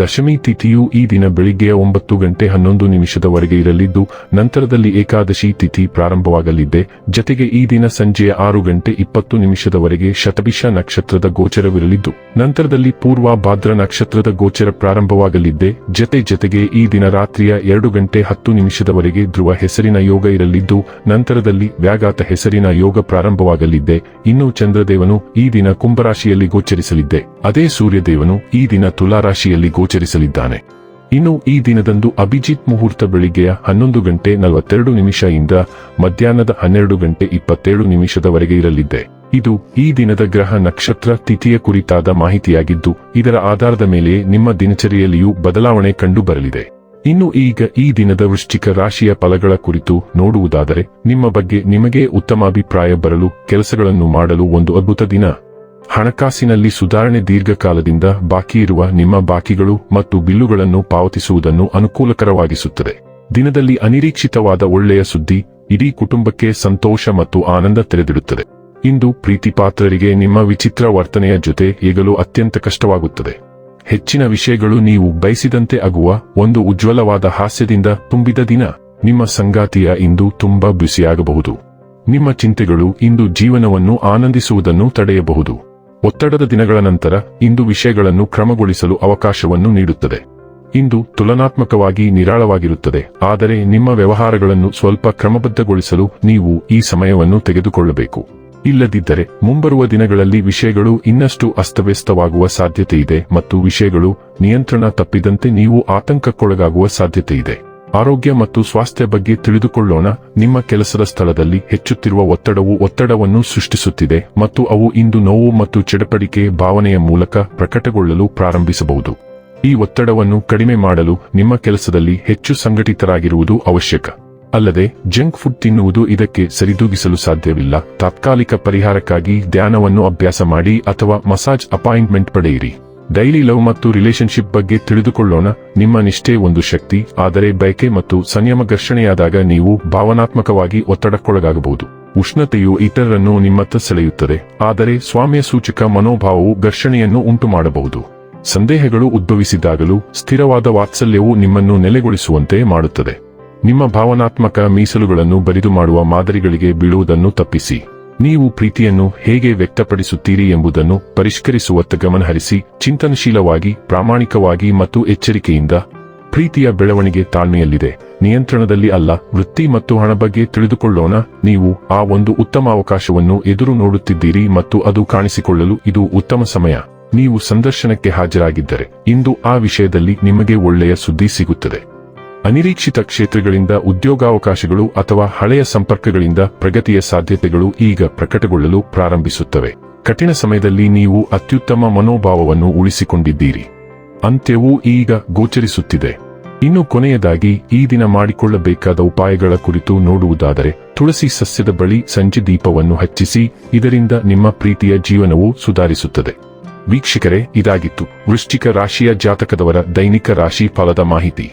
ದಶಮಿ ತಿಥಿಯು ಈ ದಿನ ಬೆಳಿಗ್ಗೆಯ ಒಂಬತ್ತು ಗಂಟೆ ಹನ್ನೊಂದು ನಿಮಿಷದವರೆಗೆ ಇರಲಿದ್ದು, ನಂತರದಲ್ಲಿ ಏಕಾದಶಿ ತಿಥಿ ಪ್ರಾರಂಭವಾಗಲಿದೆ. ಜತೆಗೆ ಈ ದಿನ ಸಂಜೆಯ ಆರು ಗಂಟೆ ಇಪ್ಪತ್ತು ನಿಮಿಷದವರೆಗೆ ಶತಭಿಷ ನಕ್ಷತ್ರದ ಗೋಚರವಿರಲಿದ್ದು, ನಂತರದಲ್ಲಿ ಪೂರ್ವ ಭಾದ್ರ ನಕ್ಷತ್ರದ ಗೋಚರ ಪ್ರಾರಂಭವಾಗಲಿದ್ದೆ ಜತೆ ಜತೆಗೆ ಈ ದಿನ ರಾತ್ರಿಯ ಎರಡು ಗಂಟೆ ಹತ್ತು ನಿಮಿಷದವರೆಗೆ ಧ್ರುವ ಹೆಸರಿನ ಯೋಗ ಇರಲಿದ್ದು, ನಂತರದಲ್ಲಿ ವ್ಯಾಘಾತ ಹೆಸರಿನ ಯೋಗ ಪ್ರಾರಂಭವಾಗಲಿದ್ದೆ ಇನ್ನು ಚಂದ್ರದೇವನು ಈ ದಿನ ಕುಂಭರಾಶಿಯಲ್ಲಿ ಗೋಚರಿಸಲಿದ್ದೆ ಅದೇ ಸೂರ್ಯದೇವನು ಈ ದಿನ ತುಲಾರಾಶಿಯಲ್ಲಿ ಗೋಚರಿಸಲಿದ್ದಾನೆ. ಇನ್ನು ಈ ದಿನದಂದು ಅಭಿಜಿತ್ ಮುಹೂರ್ತ ಬೆಳಿಗ್ಗೆಯ ಹನ್ನೊಂದು ಗಂಟೆ ನಲವತ್ತೆರಡು ನಿಮಿಷ ಇಂದ ಮಧ್ಯಾಹ್ನದ ಹನ್ನೆರಡು ಗಂಟೆ ಇಪ್ಪತ್ತೇಳು ನಿಮಿಷದವರೆಗೆ ಇರಲಿದೆ. ಇದು ಈ ದಿನದ ಗ್ರಹ ನಕ್ಷತ್ರ ತಿಥಿಯ ಕುರಿತಾದ ಮಾಹಿತಿಯಾಗಿದ್ದು, ಇದರ ಆಧಾರದ ಮೇಲೆ ನಿಮ್ಮ ದಿನಚರಿಯಲ್ಲಿಯೂ ಬದಲಾವಣೆ ಕಂಡು ಬರಲಿದೆ ಇನ್ನು ಈಗ ಈ ದಿನದ ವೃಶ್ಚಿಕ ರಾಶಿಯ ಫಲಗಳ ಕುರಿತು ನೋಡುವುದಾದರೆ, ನಿಮ್ಮ ಬಗ್ಗೆ ನಿಮಗೆ ಉತ್ತಮ ಅಭಿಪ್ರಾಯ ಬರಲು, ಕೆಲಸಗಳನ್ನು ಮಾಡಲು ಒಂದು ಅದ್ಭುತ ದಿನ. ಹಣಕಾಸಿನಲ್ಲಿ ಸುಧಾರಣೆ ದೀರ್ಘಕಾಲದಿಂದ ಬಾಕಿ ಇರುವ ನಿಮ್ಮ ಬಾಕಿಗಳು ಮತ್ತು ಬಿಲ್ಲುಗಳನ್ನು ಪಾವತಿಸುವುದನ್ನು ಅನುಕೂಲಕರವಾಗಿಸುತ್ತದೆ. ದಿನದಲ್ಲಿ ಅನಿರೀಕ್ಷಿತವಾದ ಒಳ್ಳೆಯ ಸುದ್ದಿ, ಇಡೀ ಕುಟುಂಬಕ್ಕೆ ಸಂತೋಷ ಮತ್ತು ಆನಂದ ತೆರೆದಿಡುತ್ತದೆ. ಇಂದು ಪ್ರೀತಿಪಾತ್ರರಿಗೆ ನಿಮ್ಮ ವಿಚಿತ್ರ ವರ್ತನೆಯ ಜೊತೆ ಈಗಲೂ ಅತ್ಯಂತ ಕಷ್ಟವಾಗುತ್ತದೆ. ಹೆಚ್ಚಿನ ವಿಷಯಗಳು ನೀವು ಬಯಸಿದಂತೆ ಆಗುವ ಒಂದು ಉಜ್ವಲವಾದ ಹಾಸ್ಯದಿಂದ ತುಂಬಿದ ದಿನ. ನಿಮ್ಮ ಸಂಗಾತಿಯ ಇಂದು ತುಂಬಾ ಬಿಸಿಯಾಗಬಹುದು ನಿಮ್ಮ ಚಿಂತೆಗಳು ಇಂದು ಜೀವನವನ್ನು ಆನಂದಿಸುವುದನ್ನು ತಡೆಯಬಹುದು. ಒತ್ತಡದ ದಿನಗಳ ನಂತರ ಇಂದು ವಿಷಯಗಳನ್ನು ಕ್ರಮಗೊಳಿಸಲು ಅವಕಾಶವನ್ನು ನೀಡುತ್ತದೆ. ಇಂದು ತುಲನಾತ್ಮಕವಾಗಿ ನಿರಾಳವಾಗಿರುತ್ತದೆ, ಆದರೆ ನಿಮ್ಮ ವ್ಯವಹಾರಗಳನ್ನು ಸ್ವಲ್ಪ ಕ್ರಮಬದ್ಧಗೊಳಿಸಲು ನೀವು ಈ ಸಮಯವನ್ನು ತೆಗೆದುಕೊಳ್ಳಬೇಕು. ಇಲ್ಲದಿದ್ದರೆ ಮುಂಬರುವ ದಿನಗಳಲ್ಲಿ ವಿಷಯಗಳು ಇನ್ನಷ್ಟು ಅಸ್ತವ್ಯಸ್ತವಾಗುವ ಸಾಧ್ಯತೆಯಿದೆ ಮತ್ತು ವಿಷಯಗಳು ನಿಯಂತ್ರಣ ತಪ್ಪಿದಂತೆ ನೀವು ಆತಂಕಕ್ಕೊಳಗಾಗುವ ಸಾಧ್ಯತೆಯಿದೆ. ಆರೋಗ್ಯ ಮತ್ತು ಸ್ವಾಸ್ಥ್ಯ ಬಗ್ಗೆ ತಿಳಿದುಕೊಳ್ಳೋಣ. ನಿಮ್ಮ ಕೆಲಸದ ಸ್ಥಳದಲ್ಲಿ ಹೆಚ್ಚುತ್ತಿರುವ ಒತ್ತಡವು ಒತ್ತಡವನ್ನು ಸೃಷ್ಟಿಸುತ್ತಿದೆ ಮತ್ತು ಅವು ಇಂದು ನೋವು ಮತ್ತು ಚಡಪಡಿಕೆ ಭಾವನೆಯ ಮೂಲಕ ಪ್ರಕಟಗೊಳ್ಳಲು ಪ್ರಾರಂಭಿಸಬಹುದು. ಈ ಒತ್ತಡವನ್ನು ಕಡಿಮೆ ಮಾಡಲು ನಿಮ್ಮ ಕೆಲಸದಲ್ಲಿ ಹೆಚ್ಚು ಸಂಘಟಿತರಾಗಿರುವುದು ಅವಶ್ಯಕ. ಅಲ್ಲದೆ, ಜಂಕ್ ಫುಡ್ ತಿನ್ನುವುದು ಇದಕ್ಕೆ ಸರಿದೂಗಿಸಲು ಸಾಧ್ಯವಿಲ್ಲ. ತಾತ್ಕಾಲಿಕ ಪರಿಹಾರಕ್ಕಾಗಿ ಧ್ಯಾನವನ್ನು ಅಭ್ಯಾಸ ಮಾಡಿ ಅಥವಾ ಮಸಾಜ್ ಅಪಾಯಿಂಟ್ಮೆಂಟ್ ಪಡೆಯಿರಿ. ಡೈಲಿ ಲವ್ ಮತ್ತು ರಿಲೇಶನ್ಶಿಪ್ ಬಗ್ಗೆ ತಿಳಿದುಕೊಳ್ಳೋಣ. ನಿಮ್ಮ ನಿಷ್ಠೆ ಒಂದು ಶಕ್ತಿ, ಆದರೆ ಬಯಕೆ ಮತ್ತು ಸಂಯಮ ಘರ್ಷಣೆಯಾದಾಗ ನೀವು ಭಾವನಾತ್ಮಕವಾಗಿ ಒತ್ತಡಕ್ಕೊಳಗಾಗಬಹುದು. ಉಷ್ಣತೆಯು ಇತರರನ್ನು ನಿಮ್ಮತ್ತ ಸೆಳೆಯುತ್ತದೆ, ಆದರೆ ಸ್ವಾಮ್ಯ ಸೂಚಕ ಮನೋಭಾವವು ಘರ್ಷಣೆಯನ್ನು ಉಂಟು ಮಾಡಬಹುದು ಸಂದೇಹಗಳು ಉದ್ಭವಿಸಿದಾಗಲೂ ಸ್ಥಿರವಾದ ವಾತ್ಸಲ್ಯವು ನಿಮ್ಮನ್ನು ನೆಲೆಗೊಳಿಸುವಂತೆ ಮಾಡುತ್ತದೆ. ನಿಮ್ಮ ಭಾವನಾತ್ಮಕ ಮೀಸಲುಗಳನ್ನು ಬರಿದು ಮಾಡುವ ಮಾದರಿಗಳಿಗೆ ಬೀಳುವುದನ್ನು ತಪ್ಪಿಸಿ. ನೀವು ಪ್ರೀತಿಯನ್ನು ಹೇಗೆ ವ್ಯಕ್ತಪಡಿಸುತ್ತೀರಿ ಎಂಬುದನ್ನು ಪರಿಷ್ಕರಿಸುವತ್ತ ಗಮನಹರಿಸಿ, ಚಿಂತನಶೀಲವಾಗಿ, ಪ್ರಾಮಾಣಿಕವಾಗಿ ಮತ್ತು ಎಚ್ಚರಿಕೆಯಿಂದ ಪ್ರೀತಿಯ ಬೆಳವಣಿಗೆ ತಾಳ್ಮೆಯಲ್ಲಿದೆ. ನಿಯಂತ್ರಣದಲ್ಲಿ ಅಲ್ಲ, ವೃತ್ತಿ ಮತ್ತು ಹಣ ಬಗ್ಗೆ ತಿಳಿದುಕೊಳ್ಳೋಣ. ನೀವು ಆ ಒಂದು ಉತ್ತಮ ಅವಕಾಶವನ್ನು ಎದುರು ನೋಡುತ್ತಿದ್ದೀರಿ ಮತ್ತು ಅದು ಕಾಣಿಸಿಕೊಳ್ಳಲು ಇದು ಉತ್ತಮ ಸಮಯ. ನೀವು ಸಂದರ್ಶನಕ್ಕೆ ಹಾಜರಾಗಿದ್ದರೆ, ಇಂದು ಆ ವಿಷಯದಲ್ಲಿ ನಿಮಗೆ ಒಳ್ಳೆಯ ಸುದ್ದಿ ಸಿಗುತ್ತದೆ. ಅನಿರೀಕ್ಷಿತ ಕ್ಷೇತ್ರಗಳಿಂದ ಉದ್ಯೋಗಾವಕಾಶಗಳು ಅಥವಾ ಹಳೆಯ ಸಂಪರ್ಕಗಳಿಂದ ಪ್ರಗತಿಯ ಸಾಧ್ಯತೆಗಳು ಈಗ ಪ್ರಕಟಗೊಳ್ಳಲು ಪ್ರಾರಂಭಿಸುತ್ತವೆ. ಕಠಿಣ ಸಮಯದಲ್ಲಿ ನೀವು ಅತ್ಯುತ್ತಮ ಮನೋಭಾವವನ್ನು ಉಳಿಸಿಕೊಂಡಿದ್ದೀರಿ. ಅಂತ್ಯವೂ ಈಗ ಗೋಚರಿಸುತ್ತಿದೆ. ಇನ್ನು ಕೊನೆಯದಾಗಿ, ಈ ದಿನ ಮಾಡಿಕೊಳ್ಳಬೇಕಾದ ಉಪಾಯಗಳ ಕುರಿತು ನೋಡುವುದಾದರೆ, ತುಳಸಿ ಸಸ್ಯದ ಬಳಿ ಸಂಜೆ ದೀಪವನ್ನು ಹಚ್ಚಿಸಿ, ಇದರಿಂದ ನಿಮ್ಮ ಪ್ರೀತಿಯ ಜೀವನವು ಸುಧಾರಿಸುತ್ತದೆ. ವೀಕ್ಷಕರೇ, ಇದಾಗಿತ್ತು ವೃಶ್ಚಿಕ ರಾಶಿಯ ಜಾತಕದವರ ದೈನಿಕ ರಾಶಿ ಫಲದ ಮಾಹಿತಿ.